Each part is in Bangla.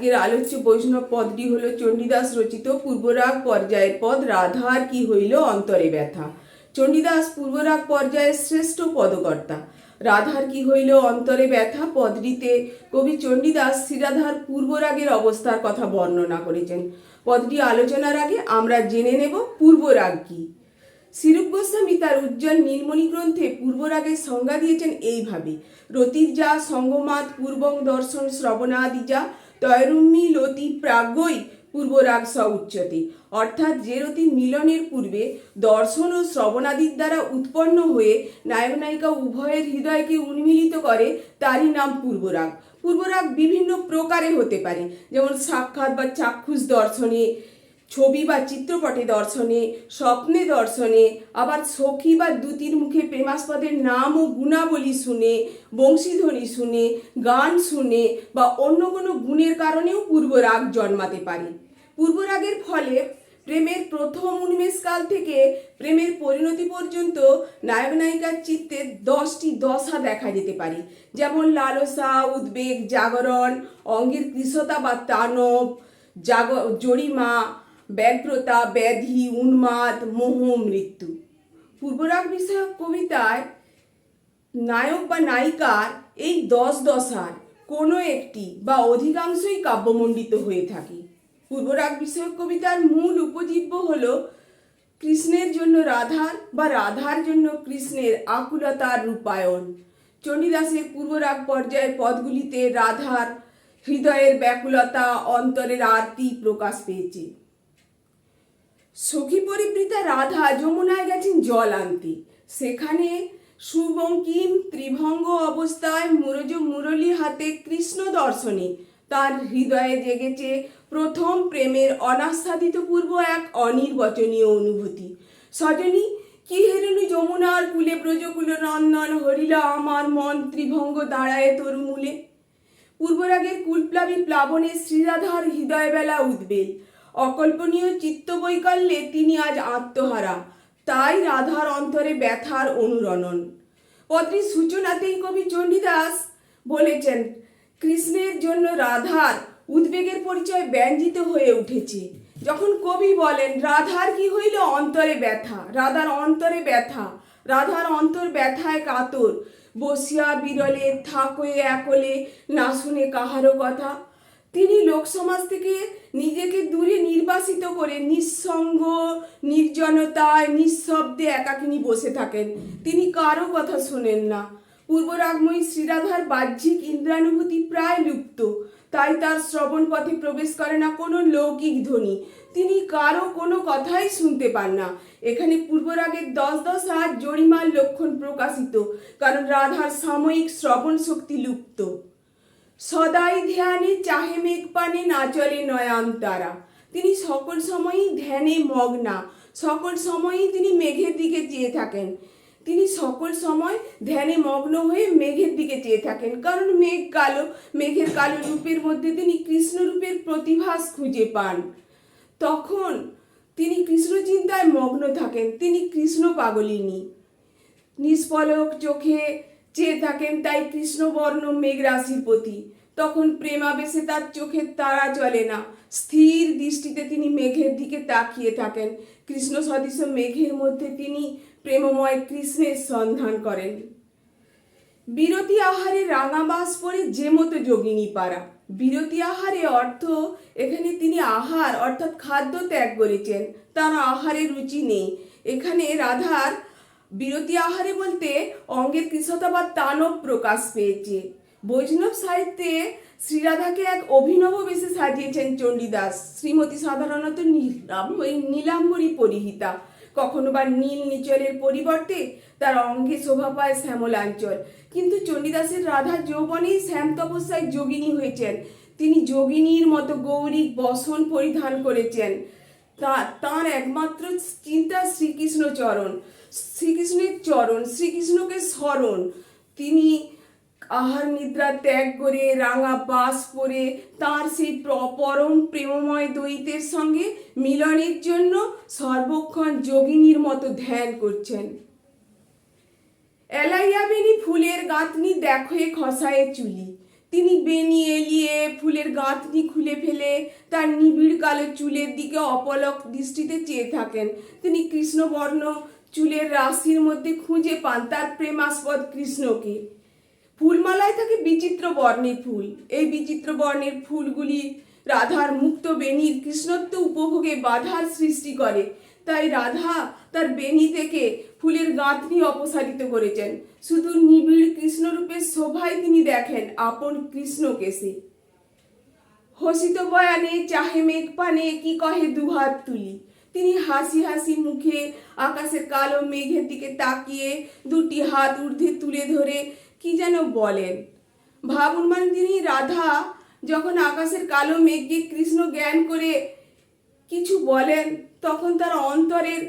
আজকের আলোচ্য বৈষ্ণব পদটি হল চণ্ডীদাস রচিত পূর্বরাগ পর্যায়ের পদ রাধার কি হইল অন্তরে ব্যথা। চণ্ডীদাস পূর্বরাগ পর্যায়ের শ্রেষ্ঠ পদকর্তা। রাধার কি হইল অন্তরে ব্যথা? পদটিতে কবি চণ্ডীদাস শ্রীরাধার পূর্বরাগের অবস্থার কথা বর্ণনা করেছেন। পদটি আলোচনার আগে আমরা জেনে নেব পূর্বরাগ কি। সিরূপ গোস্বামী তার উজ্জ্বল নীলমণি গ্রন্থে পূর্বরাগের সংজ্ঞা দিয়েছেন এইভাবে, রতির্যা সঙ্গমাত পূর্বং দর্শন শ্রবণাদিজা তয়রুম্মি লতি পূর্বরাগ স উচ্চতে। অর্থাৎ যে রতি মিলনের পূর্বে দর্শন ও শ্রবণাদির দ্বারা উৎপন্ন হয়ে নায়ক নায়িকা উভয়ের হৃদয়কে উন্মিলিত করে, তারই নাম পূর্বরাগ। পূর্বরাগ বিভিন্ন প্রকারে হতে পারে, যেমন সাক্ষাৎ বা চাক্ষুষ দর্শনে ছবি বা চিত্রপটে দর্শনে, স্বপ্নে দর্শনে, আবার সখী বা দ্যুতির মুখে প্রেমাস্পদের নাম ও গুণাবলী শুনে, বংশীধ্বনি শুনে, গান শুনে বা অন্য কোনো গুণের কারণেও পূর্বরাগ জন্মাতে পারে। পূর্বরাগের ফলে প্রেমের প্রথম উন্মেষকাল থেকে প্রেমের পরিণতি পর্যন্ত নায়ক নায়িকার চিত্তে দশটি দশা দেখা যেতে পারে। যেমন লালসা, উদ্বেগ, জাগরণ, অঙ্গের কৃশতা বা তানব জাগ জরিমা ব্যগ্রতা, ব্যাধি, উন্মাদ, মোহ, মৃত্যু। পূর্বরাগ বিষয়ক কবিতায় নায়ক বা নায়িকার এই দশ দশার কোনো একটি বা অধিকাংশই কাব্যমণ্ডিত হয়ে থাকে। পূর্বরাগ বিষয়ক কবিতার মূল উপজীব্য হল, কৃষ্ণের জন্য রাধার বা রাধার জন্য কৃষ্ণের আকুলতার রূপায়ণ। চণ্ডীদাসের পূর্বরাগ পর্যায়ের পদগুলিতে রাধার হৃদয়ের ব্যাকুলতা, অন্তরের আরতি প্রকাশ পেয়েছে। সখী পরিবৃতা রাধা যমুনায় গেছেন জল আনতে। সেখানে সুবঙ্কিম ত্রিভঙ্গ অবস্থায় মুরজ মুরলী হাতে কৃষ্ণ দর্শনে। তার হৃদয়ে জেগেছে প্রথম প্রেমের অনাস্বাদিত পূর্ব এক অনির্বচনীয় অনুভূতি। সজনী, কি হেরুনি যমুনার কুলে ব্রজকুল নন্দন হরিলা আমার মন ত্রিভঙ্গ দাঁড়ায় তোর মূলে। পূর্বরাগের কুলপ্লাবী প্লাবনে শ্রীরাধার হৃদয়বেলা উদ্বেল। অকল্পনীয় চিত্ত চিত্তবৈকল্যে তিনি আজ আত্মহারা। তাই রাধার অন্তরে ব্যথার অনুরণন। পত্রীর সূচনাতেই কবি চণ্ডীদাস বলেছেন, কৃষ্ণের জন্য রাধার উদ্বেগের পরিচয় ব্যঞ্জিত হয়ে উঠেছে। যখন কবি বলেন, রাধার কি হইল? অন্তরে ব্যথা। রাধার অন্তরে ব্যথা। রাধার অন্তর ব্যথায় কাতর। বসিয়া বিরলে, থাকয়ে, একলে, না শুনে কাহারও কথা। তিনি লোক সমাজ থেকে নিজেকে দূরে নির্বাসিত করে নিঃসঙ্গ, নির্জনতায়, নিঃশব্দে একাকিনী বসে থাকেন। তিনি কারও কথা শোনেন না। পূর্বরাগময়ী শ্রীরাধার বাহ্যিক ইন্দ্রানুভূতি প্রায় লুপ্ত। তাই তার শ্রবণ পথে প্রবেশ করে না কোনো লৌকিক ধ্বনি। তিনি কারও কোনো কথাই শুনতে পান না। এখানে পূর্বরাগের দশ দশ হাত জরিমার লক্ষণ প্রকাশিত, কারণ রাধার সাময়িক শ্রবণ শক্তি লুপ্ত। সদাই ধ্যানে চাহে মেঘ পানে না চলে নয়ান তারা। তিনি সকল সময়ই ধ্যানে মগ্না, সকল সময়ই তিনি মেঘের দিকে চেয়ে থাকেন। তিনি সকল সময় ধ্যানে মগ্ন হয়ে মেঘের দিকে চেয়ে থাকেন। কারণ মেঘ কালো, মেঘের কালো রূপের মধ্যে তিনি কৃষ্ণ রূপের প্রতিভাস খুঁজে পান। তখন তিনি কৃষ্ণ চিন্তায় মগ্ন থাকেন। তিনি কৃষ্ণ পাগলিনী। নিষ্পলক চোখে চেয়ে থাকেন তাই কৃষ্ণবর্ণ মেঘ রাশির প্রতি। তখন প্রেমাবেশে তার চোখের তারা চলে না। স্থির দৃষ্টিতে তিনি মেঘের দিকে তাকিয়ে থাকেন। কৃষ্ণ সদৃশ মেঘের মধ্যে তিনি প্রেমময় কৃষ্ণের সন্ধান করেন। বিরতি আহারে রাঙাবাস পরে যে মতো যোগিনী পারা বিরতি আহারে অর্থ এখানে তিনি আহার অর্থাৎ খাদ্য ত্যাগ করেছেন। তার আহারে রুচি নেই। এখানে রাধার বিরতি আহারে বলতে অঙ্গের কৃষতা বা তানব প্রকাশ পেয়েছে। বৈষ্ণব সাহিত্যে শ্রীরাধাকে এক অভিনব বেশে সাজিয়েছেন চণ্ডীদাস। শ্রীমতী সাধারণত নীলাম্বরী নীলাম্বরী পরিহিতা। কখনো বা নীল নিচলের পরিবর্তে তার অঙ্গে শোভা পায় শ্যামলাঞ্চল। কিন্তু চণ্ডীদাসের রাধা যৌবনেই শ্যাম তপস্যায় যোগিনী হয়েছেন। তিনি যোগিনীর মতো গৌরী বসন পরিধান করেছেন। তার একমাত্র চিন্তা শ্রীকৃষ্ণ চরণ। শ্রীকৃষ্ণের চরণ, শ্রীকৃষ্ণকে স্মরণ। তিনি আহার নিদ্রা ত্যাগ করে রাঙা পাস পরে তার সেই পরম প্রেমময় দ্বৈতের সঙ্গে মিলনের জন্য সর্বক্ষণ যোগিনীর মতো ধ্যান করছেন। এলাইয়াবেনি ফুলের গাঁথনি দেখে খসায়ে চুলি। তিনি বেনি এলিয়ে ফুলের গাঁথনি খুলে ফেলে তার নিবিড় কালো চুলের দিকে অপলক দৃষ্টিতে চেয়ে থাকেন। তিনি কৃষ্ণবর্ণ চুলের রাশির মধ্যে খুঁজে পান, তার প্রেমাস্পদ কৃষ্ণকে ফুলমালায় থাকে বিচিত্র বর্ণের ফুল। এই বিচিত্র বর্ণের ফুলগুলি রাধার মুক্ত বেনির কৃষ্ণত্ব উপভোগে বাধার সৃষ্টি করে। তাই রাধা তার বেনি থেকে ফুলের গাঁথনি অপসারিত করেছেন। শুধু নিবিড় কৃষ্ণরূপের শোভায় তিনি দেখেন আপন কৃষ্ণকে সে হসিত বয়ানে চাহে মেঘ পানে কি কহে দুহাত তুলি। তিনি হাসি হাসি মুখে আকাশের কালো মেঘের দিকে তাকিয়ে দুটি হাত ঊর্ধ্বে তুলে ধরে কি যেন বলেন। ভাবুন মানে তিনি রাধা, যখন আকাশের কালো মেঘকে কৃষ্ণ জ্ঞান করে কিছু বলেন, তখন তার অন্তরের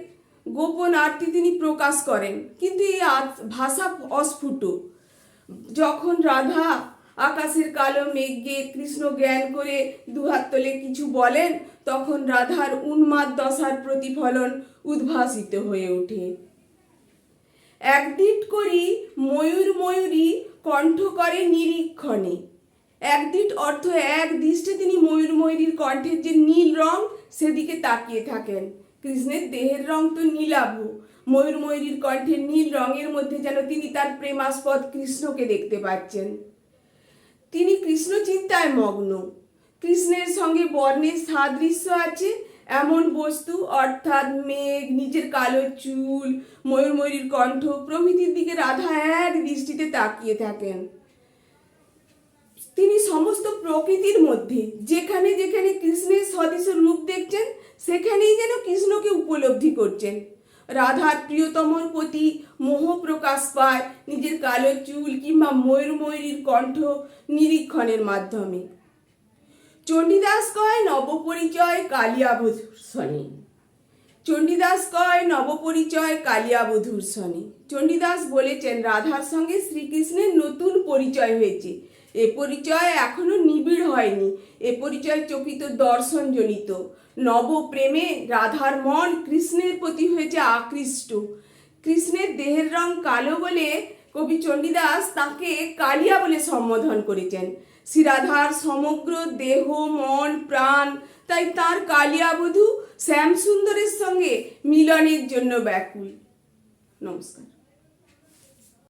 গোপন আরতি তিনি প্রকাশ করেন। কিন্তু এই ভাষা অস্ফুট। যখন রাধা আকাশের কালো মেঘকে কৃষ্ণ জ্ঞান করে দুহাত তোলে কিছু বলেন, তখন রাধার উন্মাদ দশার প্রতিফলন উদ্ভাসিত হয়ে ওঠে। একদিট করি ময়ূর ময়ূরী কণ্ঠ করে নিরীক্ষণে। একদিট অর্থ এক দৃষ্টে তিনি ময়ূর ময়ূরীর কণ্ঠের যে নীল রং, সেদিকে তাকিয়ে থাকেন। কৃষ্ণের দেহের রং তো নীলাভ। ময়ূর ময়ূরীর কণ্ঠের নীল রঙের মধ্যে যেন তিনি তার প্রেমাস্পদ কৃষ্ণকে দেখতে পাচ্ছেন। তিনি কৃষ্ণ চিন্তায় মগ্ন। কৃষ্ণের সঙ্গে বর্ণের সাদৃশ্য আছে, এমন বস্তু, অর্থাৎ মেঘ নিজের কালো চুল, ময়ূর ময়ূরীর কণ্ঠ প্রভৃতির দিকে রাধা এক দৃষ্টিতে তাকিয়ে থাকেন। তিনি সমস্ত প্রকৃতির মধ্যে, যেখানে যেখানে কৃষ্ণের সদৃশ রূপ দেখছেন, সেখানেই যেন কৃষ্ণকে উপলব্ধি করছেন। রাধার প্রিয়তমর প্রতি মোহ প্রকাশ পায় নিজের কালো চুল কিংবা ময়ূর ময়ূরীর কণ্ঠ নিরীক্ষণের মাধ্যমে। চণ্ডীদাস কয় নবপরিচয় কালিয়াবধূষণে চণ্ডীদাস কয় নবপরিচয় কালিয়াবধূর চণ্ডীদাস বলেছেন, রাধার সঙ্গে শ্রীকৃষ্ণের নতুন পরিচয় হয়েছে। এ পরিচয় এখনও নিবিড় হয়নি। এ পরিচয় চকিত দর্শনজনিত। নব প্রেমে রাধার মন কৃষ্ণের প্রতি হয়েছে আকৃষ্ট। কৃষ্ণের দেহের রং কালো বলে কবি চণ্ডীদাস তাকে কালিয়া বলে সম্বোধন করেছেন। শ্রীরাধার সমগ্র দেহ, মন, প্রাণ, তাই তার কালিয়াবধূ শ্যামসুন্দরের সঙ্গে মিলনের জন্য ব্যাকুল। নমস্কার।